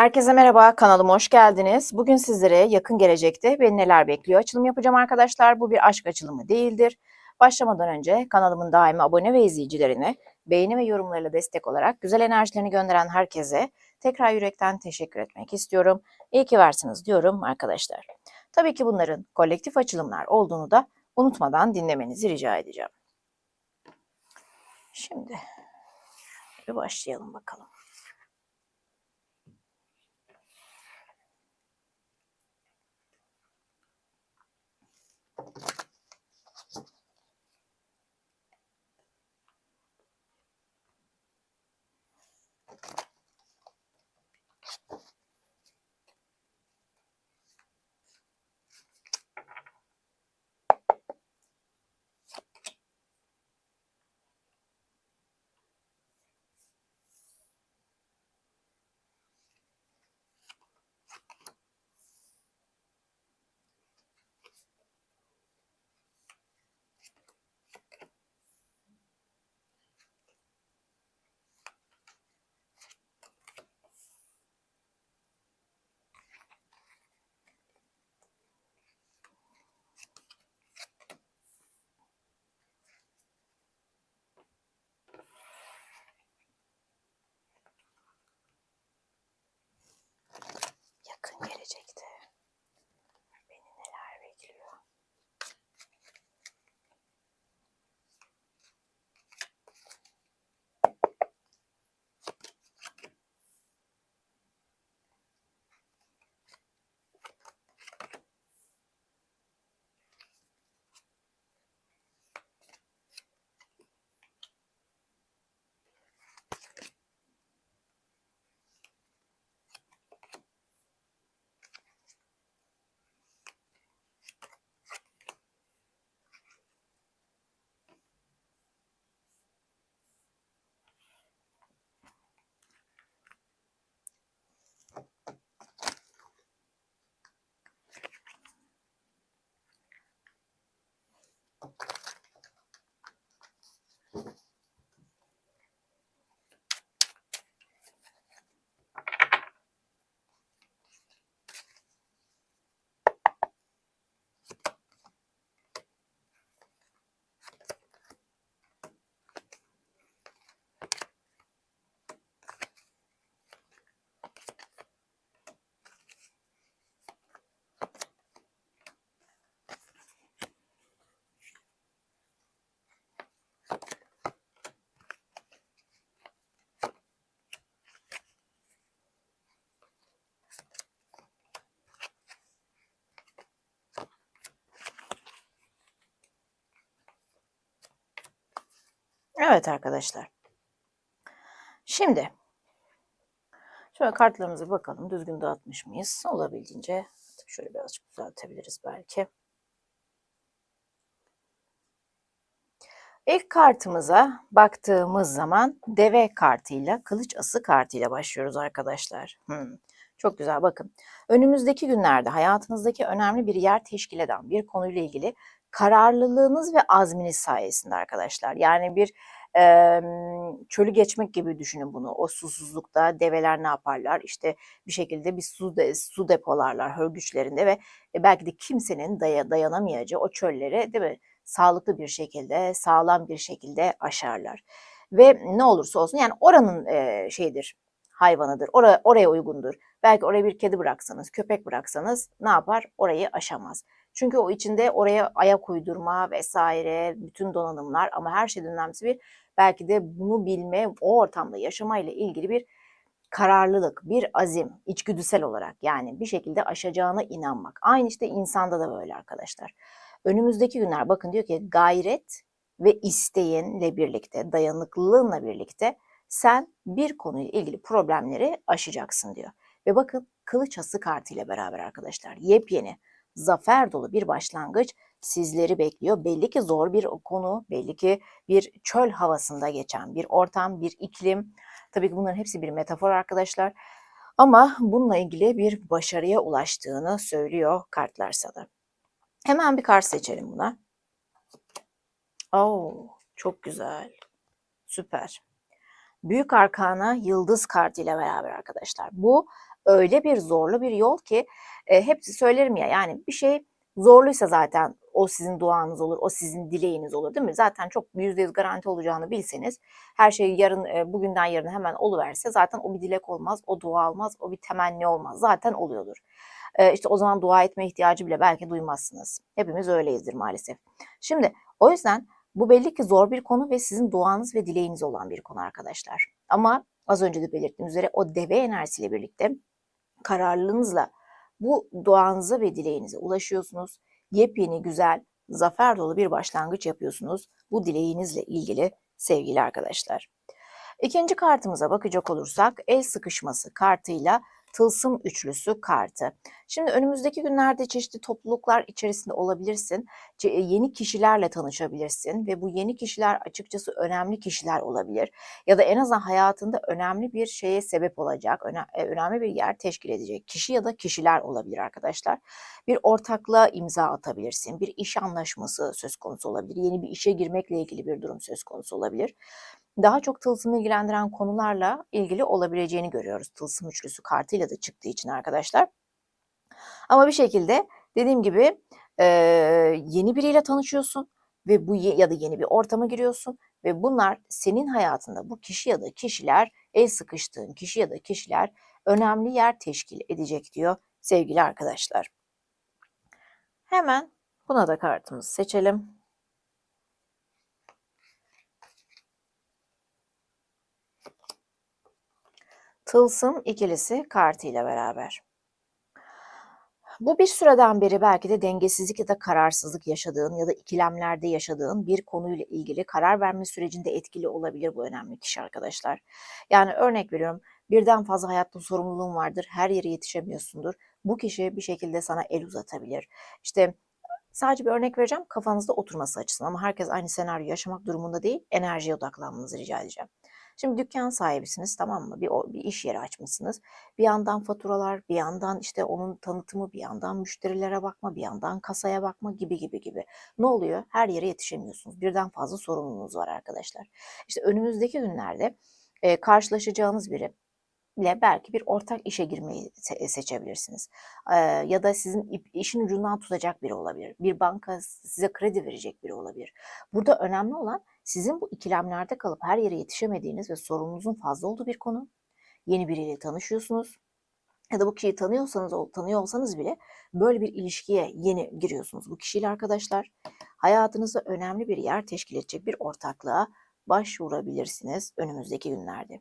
Herkese merhaba, kanalıma hoş geldiniz. Bugün sizlere yakın gelecekte beni neler bekliyor açılım yapacağım arkadaşlar. Bu bir aşk açılımı değildir. Başlamadan önce kanalımın daimi abone ve izleyicilerine beğeni ve yorumlarıyla destek olarak güzel enerjilerini gönderen herkese tekrar yürekten teşekkür etmek istiyorum. İyi ki varsınız diyorum arkadaşlar. Tabii ki bunların kolektif açılımlar olduğunu da unutmadan dinlemenizi rica edeceğim. Şimdi bir başlayalım bakalım. Evet arkadaşlar. Şimdi şöyle kartlarımıza bakalım. Düzgün dağıtmış mıyız? Olabildiğince şöyle birazcık düzeltebiliriz belki. İlk kartımıza baktığımız zaman deve kartıyla, kılıç ası kartıyla başlıyoruz arkadaşlar. Hmm, çok güzel bakın. Önümüzdeki günlerde hayatınızdaki önemli bir yer teşkil eden bir konuyla ilgili kararlılığınız ve azminiz sayesinde arkadaşlar. Yani bir e, çölü geçmek gibi düşünün bunu. O susuzlukta develer ne yaparlar? İşte bir şekilde bir su, de, su depolarlar hörgüçlerinde ve e, belki de kimsenin daya, dayanamayacağı o çölleri değil mi? Sağlıklı bir şekilde, sağlam bir şekilde aşarlar. Ve ne olursa olsun yani oranın e, şeyidir, hayvanıdır. Oraya, oraya uygundur. Belki oraya bir kedi bıraksanız, köpek bıraksanız ne yapar? Orayı aşamaz. Çünkü o içinde oraya ayak uydurma vesaire bütün donanımlar ama her şeyden önemlisi bir belki de bunu bilme, o ortamda yaşamayla ilgili bir kararlılık, bir azim, içgüdüsel olarak yani bir şekilde aşacağına inanmak. Aynı işte insanda da böyle arkadaşlar. Önümüzdeki günler bakın diyor ki gayret ve isteğinle birlikte, dayanıklılığınla birlikte sen bir konuyla ilgili problemleri aşacaksın diyor. Ve bakın kılıç hası kartı ile beraber arkadaşlar yepyeni zafer dolu bir başlangıç sizleri bekliyor. Belli ki zor bir konu, belli ki bir çöl havasında geçen bir ortam, bir iklim. Tabii ki bunların hepsi bir metafor arkadaşlar. Ama bununla ilgili bir başarıya ulaştığını söylüyor kartlar sana. Hemen bir kart seçelim buna. Oo, çok güzel. Süper. Büyük arkana yıldız kartıyla beraber arkadaşlar. Bu öyle bir zorlu bir yol ki e, hepsi söylerim ya yani bir şey zorluysa zaten o sizin duanız olur, o sizin dileğiniz olur değil mi? Zaten çok yüzde yüz garanti olacağını bilseniz her şey yarın e, bugünden yarına hemen oluverse zaten o bir dilek olmaz, o dua olmaz, o bir temenni olmaz. Zaten oluyordur. E, işte o zaman dua etme ihtiyacı bile belki duymazsınız. Hepimiz öyleyizdir maalesef. Şimdi o yüzden bu belli ki zor bir konu ve sizin duanız ve dileğiniz olan bir konu arkadaşlar. Ama az önce de belirttiğim üzere o deve enerjisiyle birlikte kararlılığınızla bu duanıza ve dileğinize ulaşıyorsunuz. Yepyeni, güzel, zafer dolu bir başlangıç yapıyorsunuz bu dileğinizle ilgili sevgili arkadaşlar. İkinci kartımıza bakacak olursak el sıkışması kartıyla tılsım üçlüsü kartı. Şimdi önümüzdeki günlerde çeşitli topluluklar içerisinde olabilirsin. E, Yeni kişilerle tanışabilirsin ve bu yeni kişiler açıkçası önemli kişiler olabilir. Ya da en azından hayatında önemli bir şeye sebep olacak, e, önemli bir yer teşkil edecek kişi ya da kişiler olabilir arkadaşlar. Bir ortaklığa imza atabilirsin, bir iş anlaşması söz konusu olabilir, yeni bir işe girmekle ilgili bir durum söz konusu olabilir daha çok tılsımı ilgilendiren konularla ilgili olabileceğini görüyoruz. Tılsım üçlüsü kartıyla da çıktığı için arkadaşlar. Ama bir şekilde dediğim gibi e, yeni biriyle tanışıyorsun ve bu ya da yeni bir ortama giriyorsun ve bunlar senin hayatında bu kişi ya da kişiler el sıkıştığın kişi ya da kişiler önemli yer teşkil edecek diyor sevgili arkadaşlar. Hemen buna da kartımızı seçelim. Tılsım ikilisi kartıyla beraber. Bu bir süreden beri belki de dengesizlik ya da kararsızlık yaşadığın ya da ikilemlerde yaşadığın bir konuyla ilgili karar verme sürecinde etkili olabilir bu önemli kişi arkadaşlar. Yani örnek veriyorum birden fazla hayatta sorumluluğun vardır, her yere yetişemiyorsundur. Bu kişi bir şekilde sana el uzatabilir. İşte sadece bir örnek vereceğim kafanızda oturması açısından ama herkes aynı senaryo yaşamak durumunda değil enerjiye odaklanmanızı rica edeceğim. Şimdi dükkan sahibisiniz tamam mı? Bir, bir iş yeri açmışsınız. Bir yandan faturalar, bir yandan işte onun tanıtımı, bir yandan müşterilere bakma, bir yandan kasaya bakma gibi gibi gibi. Ne oluyor? Her yere yetişemiyorsunuz. Birden fazla sorumluluğunuz var arkadaşlar. İşte önümüzdeki günlerde e, karşılaşacağınız biri ile belki bir ortak işe girmeyi se- seçebilirsiniz. Eee, ya da sizin işin ucundan tutacak biri olabilir. Bir banka size kredi verecek biri olabilir. Burada önemli olan sizin bu ikilemlerde kalıp her yere yetişemediğiniz ve sorumluluğunuzun fazla olduğu bir konu. Yeni biriyle tanışıyorsunuz ya da bu kişiyi tanıyorsanız tanıyor olsanız bile böyle bir ilişkiye yeni giriyorsunuz bu kişiyle arkadaşlar. Hayatınızda önemli bir yer teşkil edecek bir ortaklığa başvurabilirsiniz önümüzdeki günlerde.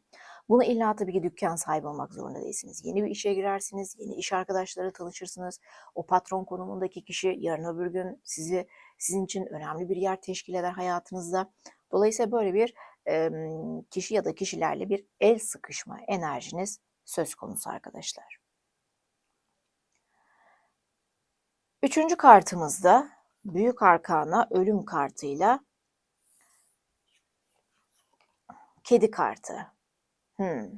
Bunu illa tabii ki dükkan sahibi olmak zorunda değilsiniz. Yeni bir işe girersiniz, yeni iş arkadaşları tanışırsınız. O patron konumundaki kişi yarın öbür gün sizi sizin için önemli bir yer teşkil eder hayatınızda. Dolayısıyla böyle bir em, kişi ya da kişilerle bir el sıkışma enerjiniz söz konusu arkadaşlar. Üçüncü kartımızda büyük arkana ölüm kartıyla kedi kartı. Hmm.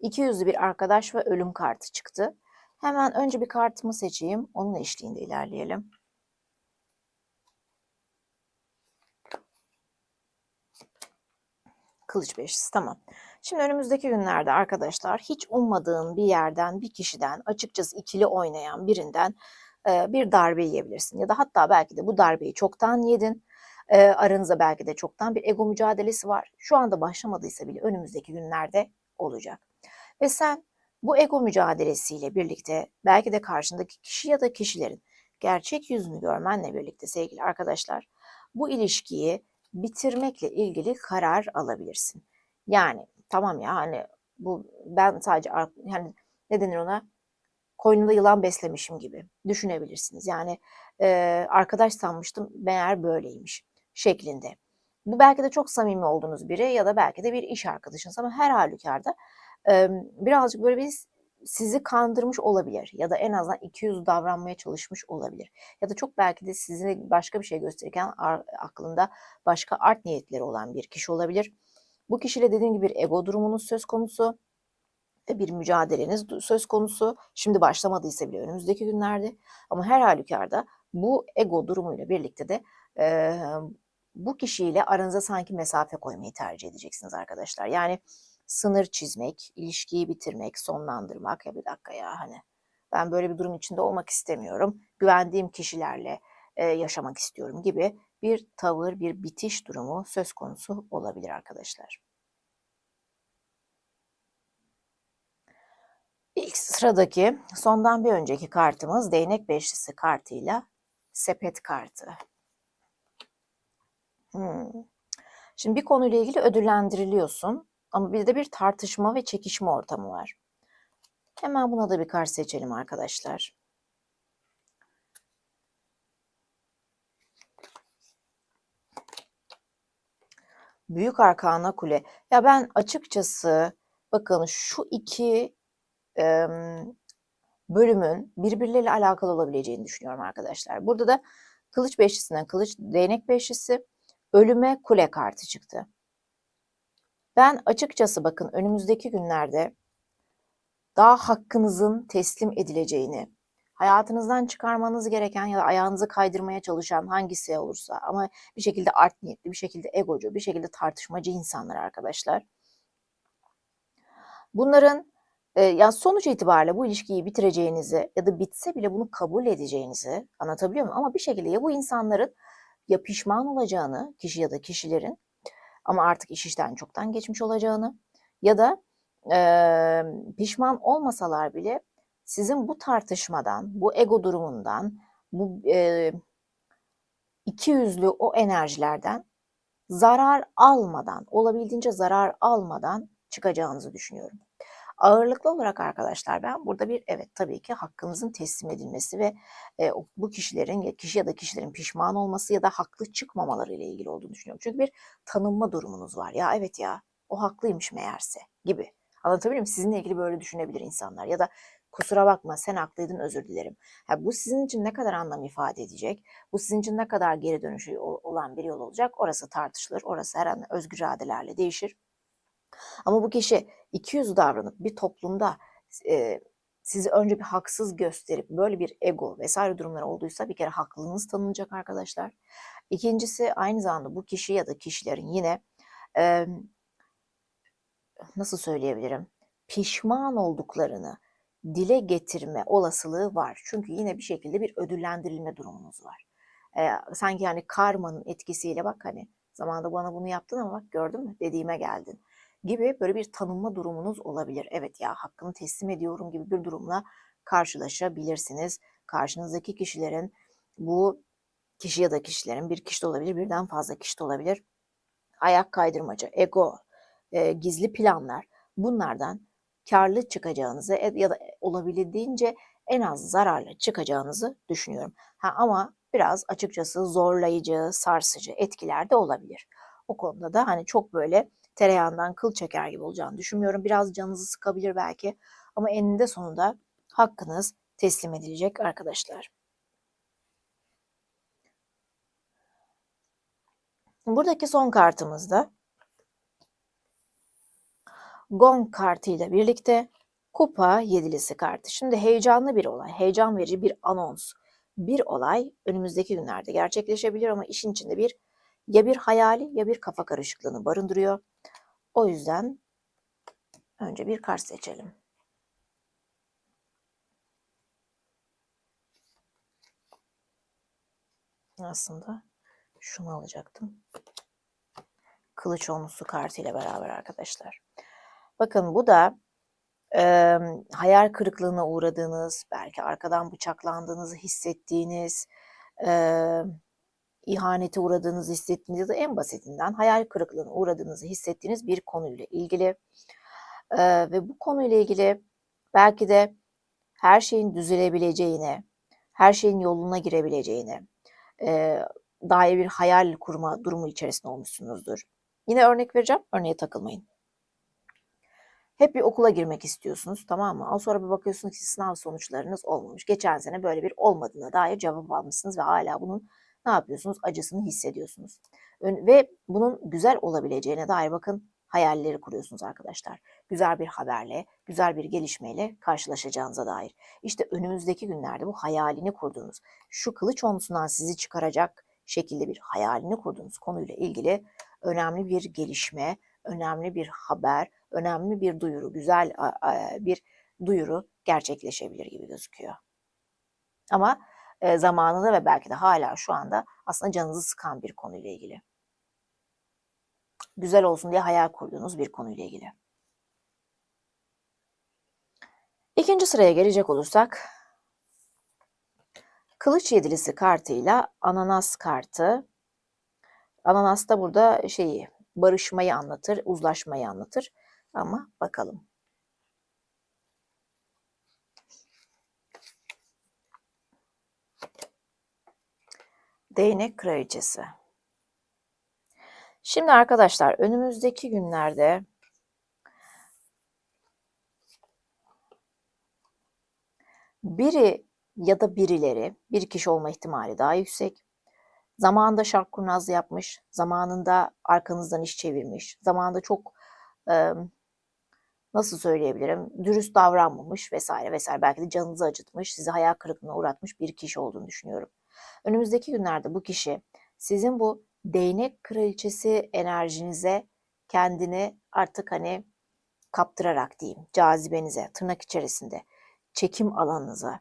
İki yüzlü bir arkadaş ve ölüm kartı çıktı. Hemen önce bir kartımı seçeyim. Onun eşliğinde ilerleyelim. Kılıç beşlisi tamam. Şimdi önümüzdeki günlerde arkadaşlar hiç ummadığın bir yerden, bir kişiden, açıkçası ikili oynayan birinden e, bir darbe yiyebilirsin. Ya da hatta belki de bu darbeyi çoktan yedin. E, aranızda belki de çoktan bir ego mücadelesi var. Şu anda başlamadıysa bile önümüzdeki günlerde olacak. Ve sen bu ego mücadelesiyle birlikte belki de karşındaki kişi ya da kişilerin gerçek yüzünü görmenle birlikte sevgili arkadaşlar bu ilişkiyi bitirmekle ilgili karar alabilirsin. Yani tamam ya hani bu ben sadece yani ne denir ona koynunda yılan beslemişim gibi düşünebilirsiniz. Yani e, arkadaş sanmıştım meğer böyleymiş şeklinde. Bu belki de çok samimi olduğunuz biri ya da belki de bir iş arkadaşınız ama her halükarda e, birazcık böyle bir sizi kandırmış olabilir ya da en azından 200 davranmaya çalışmış olabilir. Ya da çok belki de sizi başka bir şey gösterirken aklında başka art niyetleri olan bir kişi olabilir. Bu kişiyle dediğim gibi bir ego durumunuz söz konusu ve bir mücadeleniz söz konusu. Şimdi başlamadıysa bile önümüzdeki günlerde ama her halükarda bu ego durumuyla birlikte de eee, bu kişiyle aranıza sanki mesafe koymayı tercih edeceksiniz arkadaşlar. Yani sınır çizmek, ilişkiyi bitirmek, sonlandırmak. Ya bir dakika ya hani ben böyle bir durum içinde olmak istemiyorum. Güvendiğim kişilerle e, yaşamak istiyorum gibi bir tavır, bir bitiş durumu söz konusu olabilir arkadaşlar. İlk sıradaki sondan bir önceki kartımız değnek beşlisi kartıyla sepet kartı. Hmm. Şimdi bir konuyla ilgili ödüllendiriliyorsun ama bir de bir tartışma ve çekişme ortamı var. Hemen buna da bir kart seçelim arkadaşlar. Büyük Arkana Kule. Ya ben açıkçası bakın şu iki e, bölümün birbirleriyle alakalı olabileceğini düşünüyorum arkadaşlar. Burada da kılıç beşlisinden kılıç değnek beşlisi ölüme kule kartı çıktı. Ben açıkçası bakın önümüzdeki günlerde daha hakkınızın teslim edileceğini, hayatınızdan çıkarmanız gereken ya da ayağınızı kaydırmaya çalışan hangisi olursa ama bir şekilde art niyetli, bir şekilde egocu, bir şekilde tartışmacı insanlar arkadaşlar. Bunların e, yani sonuç itibariyle bu ilişkiyi bitireceğinizi ya da bitse bile bunu kabul edeceğinizi anlatabiliyor muyum? Ama bir şekilde ya bu insanların ya pişman olacağını kişi ya da kişilerin ama artık iş işten çoktan geçmiş olacağını ya da e, pişman olmasalar bile sizin bu tartışmadan, bu ego durumundan, bu e, iki yüzlü o enerjilerden zarar almadan, olabildiğince zarar almadan çıkacağınızı düşünüyorum. Ağırlıklı olarak arkadaşlar ben burada bir evet tabii ki hakkınızın teslim edilmesi ve e, bu kişilerin kişi ya da kişilerin pişman olması ya da haklı çıkmamaları ile ilgili olduğunu düşünüyorum. Çünkü bir tanınma durumunuz var. Ya evet ya o haklıymış meğerse gibi. Anlatabiliyor muyum? Sizinle ilgili böyle düşünebilir insanlar ya da kusura bakma sen haklıydın özür dilerim. Ha, bu sizin için ne kadar anlam ifade edecek? Bu sizin için ne kadar geri dönüşü olan bir yol olacak? Orası tartışılır. Orası her an özgür iradelerle değişir. Ama bu kişi 200 davranıp bir toplumda e, sizi önce bir haksız gösterip böyle bir ego vesaire durumlar olduysa bir kere haklılığınız tanınacak arkadaşlar. İkincisi aynı zamanda bu kişi ya da kişilerin yine e, nasıl söyleyebilirim pişman olduklarını dile getirme olasılığı var. Çünkü yine bir şekilde bir ödüllendirilme durumunuz var. E, sanki yani karmanın etkisiyle bak hani zamanında bana bunu yaptın ama bak gördün mü dediğime geldin gibi böyle bir tanınma durumunuz olabilir. Evet ya hakkını teslim ediyorum gibi bir durumla karşılaşabilirsiniz. Karşınızdaki kişilerin bu kişi ya da kişilerin bir kişi de olabilir, birden fazla kişi de olabilir. Ayak kaydırmacı, ego, e, gizli planlar bunlardan karlı çıkacağınızı e, ya da olabildiğince en az zararlı çıkacağınızı düşünüyorum. Ha, ama biraz açıkçası zorlayıcı, sarsıcı etkiler de olabilir. O konuda da hani çok böyle tereyağından kıl çeker gibi olacağını düşünmüyorum. Biraz canınızı sıkabilir belki ama eninde sonunda hakkınız teslim edilecek arkadaşlar. Buradaki son kartımızda Gong kartıyla birlikte Kupa yedilisi kartı. Şimdi heyecanlı bir olay, heyecan verici bir anons. Bir olay önümüzdeki günlerde gerçekleşebilir ama işin içinde bir ya bir hayali ya bir kafa karışıklığını barındırıyor. O yüzden önce bir kart seçelim. Aslında şunu alacaktım. Kılıç onlusu kartı ile beraber arkadaşlar. Bakın bu da e, hayal kırıklığına uğradığınız, belki arkadan bıçaklandığınızı hissettiğiniz, e, ihanete uğradığınızı hissettiğiniz ya da en basitinden hayal kırıklığına uğradığınızı hissettiğiniz bir konuyla ilgili ee, ve bu konuyla ilgili belki de her şeyin düzelebileceğine, her şeyin yoluna girebileceğine e, dair bir hayal kurma durumu içerisinde olmuşsunuzdur. Yine örnek vereceğim, örneğe takılmayın. Hep bir okula girmek istiyorsunuz tamam mı? Ama sonra bir bakıyorsunuz ki sınav sonuçlarınız olmamış. Geçen sene böyle bir olmadığına dair cevap almışsınız ve hala bunun ne yapıyorsunuz? Acısını hissediyorsunuz. Ve bunun güzel olabileceğine dair bakın hayalleri kuruyorsunuz arkadaşlar. Güzel bir haberle, güzel bir gelişmeyle karşılaşacağınıza dair. İşte önümüzdeki günlerde bu hayalini kurduğunuz, şu kılıç omsundan sizi çıkaracak şekilde bir hayalini kurduğunuz konuyla ilgili önemli bir gelişme, önemli bir haber, önemli bir duyuru, güzel bir duyuru gerçekleşebilir gibi gözüküyor. Ama zamanında ve belki de hala şu anda aslında canınızı sıkan bir konuyla ilgili. Güzel olsun diye hayal kurduğunuz bir konuyla ilgili. İkinci sıraya gelecek olursak Kılıç yedilisi kartıyla ananas kartı. Ananas da burada şeyi barışmayı anlatır, uzlaşmayı anlatır. Ama bakalım. Değnek kraliçesi. Şimdi arkadaşlar önümüzdeki günlerde biri ya da birileri, bir kişi olma ihtimali daha yüksek. Zamanında şark kurnaz yapmış, zamanında arkanızdan iş çevirmiş, zamanında çok nasıl söyleyebilirim, dürüst davranmamış vesaire vesaire. Belki de canınızı acıtmış, sizi hayal kırıklığına uğratmış bir kişi olduğunu düşünüyorum. Önümüzdeki günlerde bu kişi sizin bu değnek kraliçesi enerjinize kendini artık hani kaptırarak diyeyim, cazibenize, tırnak içerisinde, çekim alanınıza,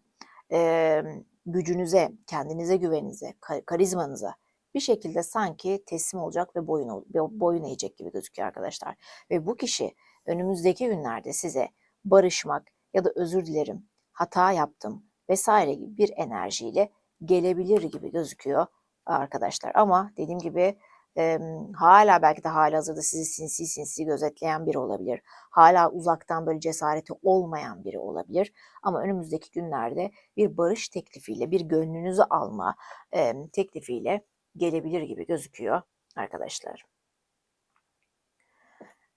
e, gücünüze, kendinize güveninize, karizmanıza bir şekilde sanki teslim olacak ve boyun, boyun eğecek gibi gözüküyor arkadaşlar. Ve bu kişi önümüzdeki günlerde size barışmak ya da özür dilerim, hata yaptım vesaire gibi bir enerjiyle gelebilir gibi gözüküyor arkadaşlar. Ama dediğim gibi e, hala belki de hala hazırda sizi sinsi sinsi gözetleyen biri olabilir. Hala uzaktan böyle cesareti olmayan biri olabilir. Ama önümüzdeki günlerde bir barış teklifiyle, bir gönlünüzü alma e, teklifiyle gelebilir gibi gözüküyor arkadaşlar.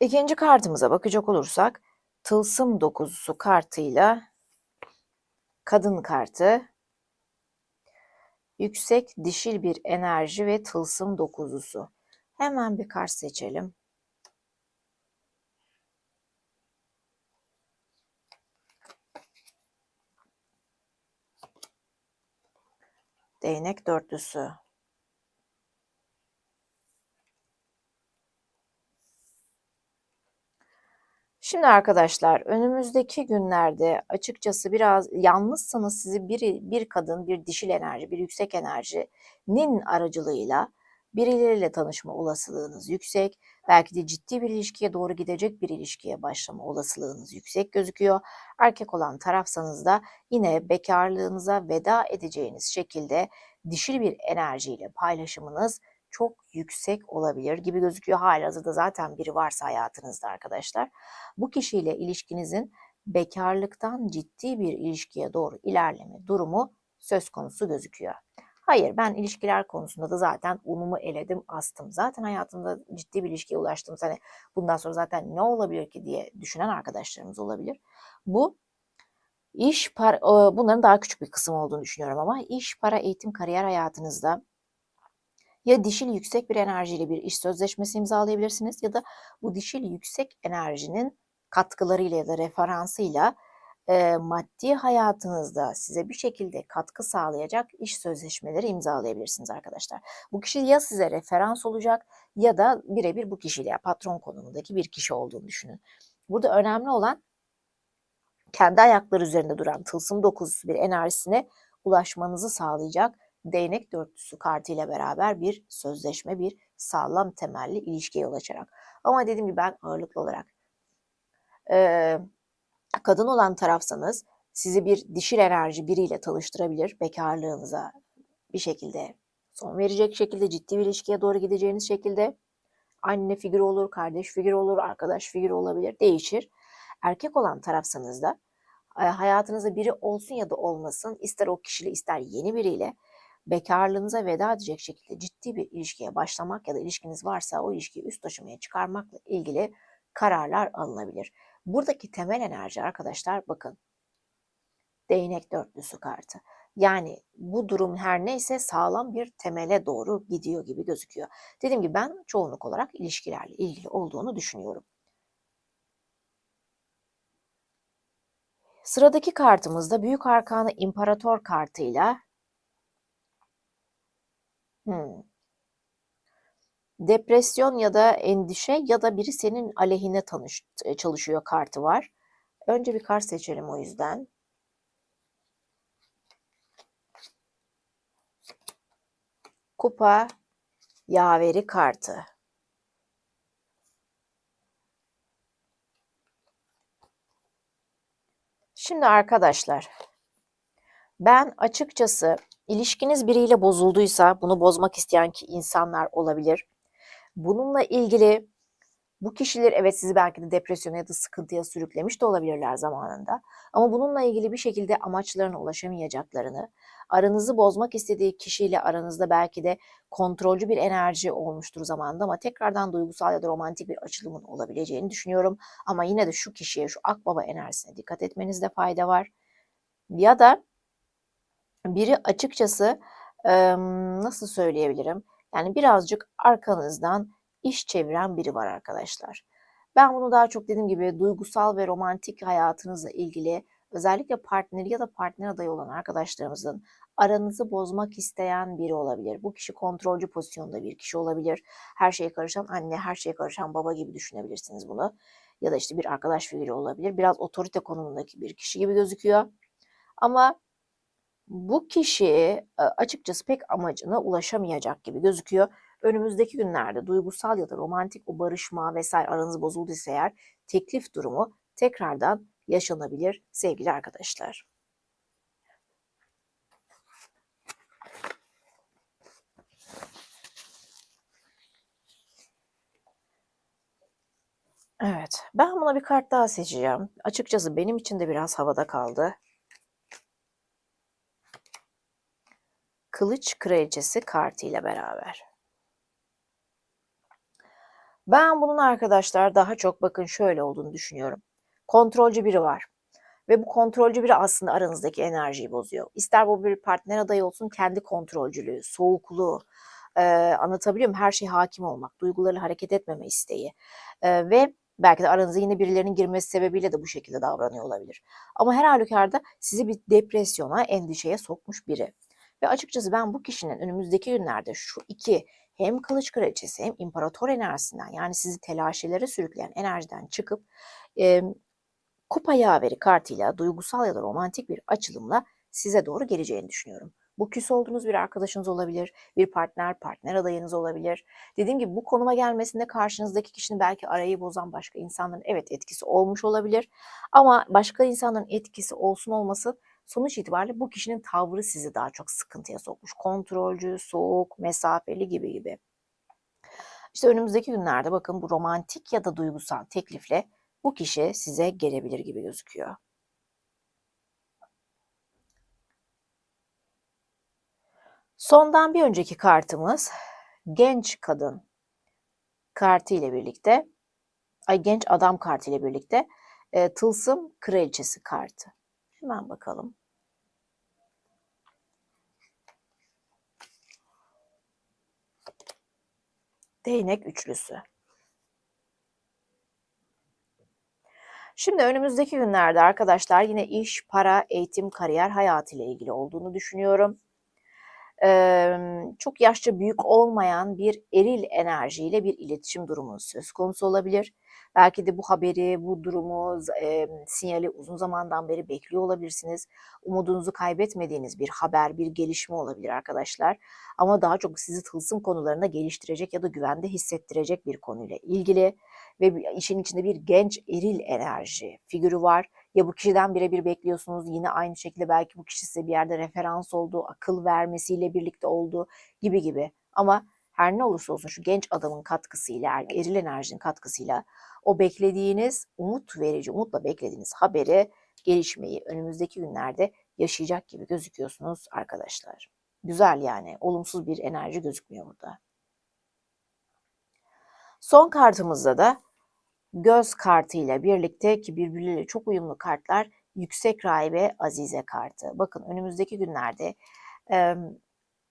İkinci kartımıza bakacak olursak tılsım dokuzusu kartıyla kadın kartı yüksek dişil bir enerji ve tılsım dokuzusu. Hemen bir kart seçelim. Değnek dörtlüsü. Şimdi arkadaşlar önümüzdeki günlerde açıkçası biraz yalnızsanız sizi bir, bir kadın, bir dişil enerji, bir yüksek enerjinin aracılığıyla birileriyle tanışma olasılığınız yüksek. Belki de ciddi bir ilişkiye doğru gidecek bir ilişkiye başlama olasılığınız yüksek gözüküyor. Erkek olan tarafsanız da yine bekarlığınıza veda edeceğiniz şekilde dişil bir enerjiyle paylaşımınız çok yüksek olabilir gibi gözüküyor. Halihazırda zaten biri varsa hayatınızda arkadaşlar. Bu kişiyle ilişkinizin bekarlıktan ciddi bir ilişkiye doğru ilerleme durumu söz konusu gözüküyor. Hayır ben ilişkiler konusunda da zaten unumu eledim astım. Zaten hayatımda ciddi bir ilişkiye ulaştım. Hani bundan sonra zaten ne olabilir ki diye düşünen arkadaşlarımız olabilir. Bu iş para, bunların daha küçük bir kısım olduğunu düşünüyorum ama iş, para, eğitim, kariyer hayatınızda ya dişil yüksek bir enerjiyle bir iş sözleşmesi imzalayabilirsiniz ya da bu dişil yüksek enerjinin katkılarıyla ya da referansıyla e, maddi hayatınızda size bir şekilde katkı sağlayacak iş sözleşmeleri imzalayabilirsiniz arkadaşlar. Bu kişi ya size referans olacak ya da birebir bu kişiyle patron konumundaki bir kişi olduğunu düşünün. Burada önemli olan kendi ayakları üzerinde duran tılsım dokuzusu bir enerjisine ulaşmanızı sağlayacak değnek dörtlüsü kartı ile beraber bir sözleşme, bir sağlam temelli ilişkiye yol açarak. Ama dediğim gibi ben ağırlıklı olarak e, kadın olan tarafsanız sizi bir dişil enerji biriyle tanıştırabilir. Bekarlığınıza bir şekilde son verecek şekilde ciddi bir ilişkiye doğru gideceğiniz şekilde anne figürü olur, kardeş figürü olur, arkadaş figürü olabilir, değişir. Erkek olan tarafsanız da hayatınızda biri olsun ya da olmasın, ister o kişiyle ister yeni biriyle bekarlığınıza veda edecek şekilde ciddi bir ilişkiye başlamak ya da ilişkiniz varsa o ilişkiyi üst taşımaya çıkarmakla ilgili kararlar alınabilir. Buradaki temel enerji arkadaşlar bakın değnek dörtlüsü kartı. Yani bu durum her neyse sağlam bir temele doğru gidiyor gibi gözüküyor. Dediğim gibi ben çoğunluk olarak ilişkilerle ilgili olduğunu düşünüyorum. Sıradaki kartımızda Büyük Arkanı İmparator kartıyla Hmm. Depresyon ya da endişe ya da biri senin aleyhine tanış, e, çalışıyor kartı var. Önce bir kart seçelim o yüzden. Kupa yaveri kartı. Şimdi arkadaşlar ben açıkçası ilişkiniz biriyle bozulduysa bunu bozmak isteyen ki insanlar olabilir. Bununla ilgili bu kişiler evet sizi belki de depresyona ya da sıkıntıya sürüklemiş de olabilirler zamanında. Ama bununla ilgili bir şekilde amaçlarına ulaşamayacaklarını, aranızı bozmak istediği kişiyle aranızda belki de kontrolcü bir enerji olmuştur zamanında ama tekrardan duygusal ya da romantik bir açılımın olabileceğini düşünüyorum. Ama yine de şu kişiye, şu akbaba enerjisine dikkat etmenizde fayda var. Ya da biri açıkçası nasıl söyleyebilirim? Yani birazcık arkanızdan iş çeviren biri var arkadaşlar. Ben bunu daha çok dediğim gibi duygusal ve romantik hayatınızla ilgili özellikle partneri ya da partner adayı olan arkadaşlarımızın aranızı bozmak isteyen biri olabilir. Bu kişi kontrolcü pozisyonda bir kişi olabilir. Her şeye karışan anne, her şeye karışan baba gibi düşünebilirsiniz bunu. Ya da işte bir arkadaş figürü olabilir. Biraz otorite konumundaki bir kişi gibi gözüküyor. Ama bu kişi açıkçası pek amacına ulaşamayacak gibi gözüküyor. Önümüzdeki günlerde duygusal ya da romantik o barışma vesaire aranız bozulduysa eğer teklif durumu tekrardan yaşanabilir sevgili arkadaşlar. Evet, ben buna bir kart daha seçeceğim. Açıkçası benim için de biraz havada kaldı. Kılıç Kraliçesi kartıyla beraber. Ben bunun arkadaşlar daha çok bakın şöyle olduğunu düşünüyorum. Kontrolcü biri var. Ve bu kontrolcü biri aslında aranızdaki enerjiyi bozuyor. İster bu bir partner adayı olsun kendi kontrolcülüğü, soğukluğu, e, anlatabiliyor muyum? Her şey hakim olmak, duygularıyla hareket etmeme isteği e, ve belki de aranıza yine birilerinin girmesi sebebiyle de bu şekilde davranıyor olabilir. Ama her halükarda sizi bir depresyona, endişeye sokmuş biri. Ve açıkçası ben bu kişinin önümüzdeki günlerde şu iki hem kılıç kraliçesi hem imparator enerjisinden yani sizi telaşelere sürükleyen enerjiden çıkıp e, kupa yaveri kartıyla duygusal ya da romantik bir açılımla size doğru geleceğini düşünüyorum. Bu küs olduğunuz bir arkadaşınız olabilir, bir partner, partner adayınız olabilir. Dediğim gibi bu konuma gelmesinde karşınızdaki kişinin belki arayı bozan başka insanların evet etkisi olmuş olabilir. Ama başka insanların etkisi olsun olmasın sonuç itibariyle bu kişinin tavrı sizi daha çok sıkıntıya sokmuş. Kontrolcü, soğuk, mesafeli gibi gibi. İşte önümüzdeki günlerde bakın bu romantik ya da duygusal teklifle bu kişi size gelebilir gibi gözüküyor. Sondan bir önceki kartımız genç kadın kartı ile birlikte, ay genç adam kartı ile birlikte e, tılsım kraliçesi kartı. Hemen bakalım. Değnek üçlüsü. Şimdi önümüzdeki günlerde arkadaşlar yine iş, para, eğitim, kariyer hayatı ile ilgili olduğunu düşünüyorum. Ee, çok yaşça büyük olmayan bir eril enerjiyle bir iletişim durumu söz konusu olabilir. Belki de bu haberi, bu durumu, e, sinyali uzun zamandan beri bekliyor olabilirsiniz. Umudunuzu kaybetmediğiniz bir haber, bir gelişme olabilir arkadaşlar. Ama daha çok sizi tılsım konularında geliştirecek ya da güvende hissettirecek bir konuyla ilgili ve işin içinde bir genç eril enerji figürü var. Ya bu kişiden birebir bekliyorsunuz yine aynı şekilde belki bu kişi size bir yerde referans oldu, akıl vermesiyle birlikte oldu gibi gibi. Ama her ne olursa olsun şu genç adamın katkısıyla, eril enerjinin katkısıyla o beklediğiniz umut verici, umutla beklediğiniz haberi, gelişmeyi önümüzdeki günlerde yaşayacak gibi gözüküyorsunuz arkadaşlar. Güzel yani, olumsuz bir enerji gözükmüyor burada. Son kartımızda da göz kartı ile birlikte ki birbirleriyle çok uyumlu kartlar Yüksek Rahibe Azize kartı. Bakın önümüzdeki günlerde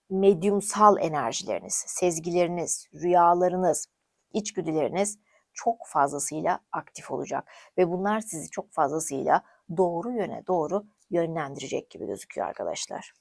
medyumsal enerjileriniz, sezgileriniz, rüyalarınız, içgüdüleriniz çok fazlasıyla aktif olacak ve bunlar sizi çok fazlasıyla doğru yöne doğru yönlendirecek gibi gözüküyor arkadaşlar.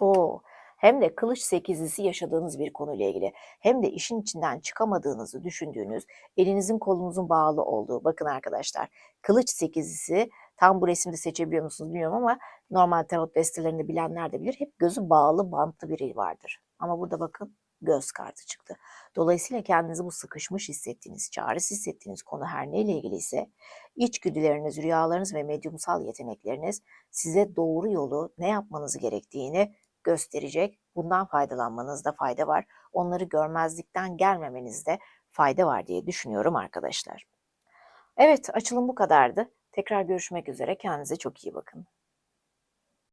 O hem de kılıç sekizlisi yaşadığınız bir konuyla ilgili hem de işin içinden çıkamadığınızı düşündüğünüz elinizin kolunuzun bağlı olduğu bakın arkadaşlar kılıç sekizlisi tam bu resimde seçebiliyor musunuz bilmiyorum ama normal tarot destelerinde bilenler de bilir hep gözü bağlı bantlı biri vardır. Ama burada bakın göz kartı çıktı. Dolayısıyla kendinizi bu sıkışmış hissettiğiniz, çaresiz hissettiğiniz konu her neyle ilgili ise içgüdüleriniz, rüyalarınız ve medyumsal yetenekleriniz size doğru yolu ne yapmanız gerektiğini gösterecek. Bundan faydalanmanızda fayda var. Onları görmezlikten gelmemenizde fayda var diye düşünüyorum arkadaşlar. Evet, açılım bu kadardı. Tekrar görüşmek üzere. Kendinize çok iyi bakın.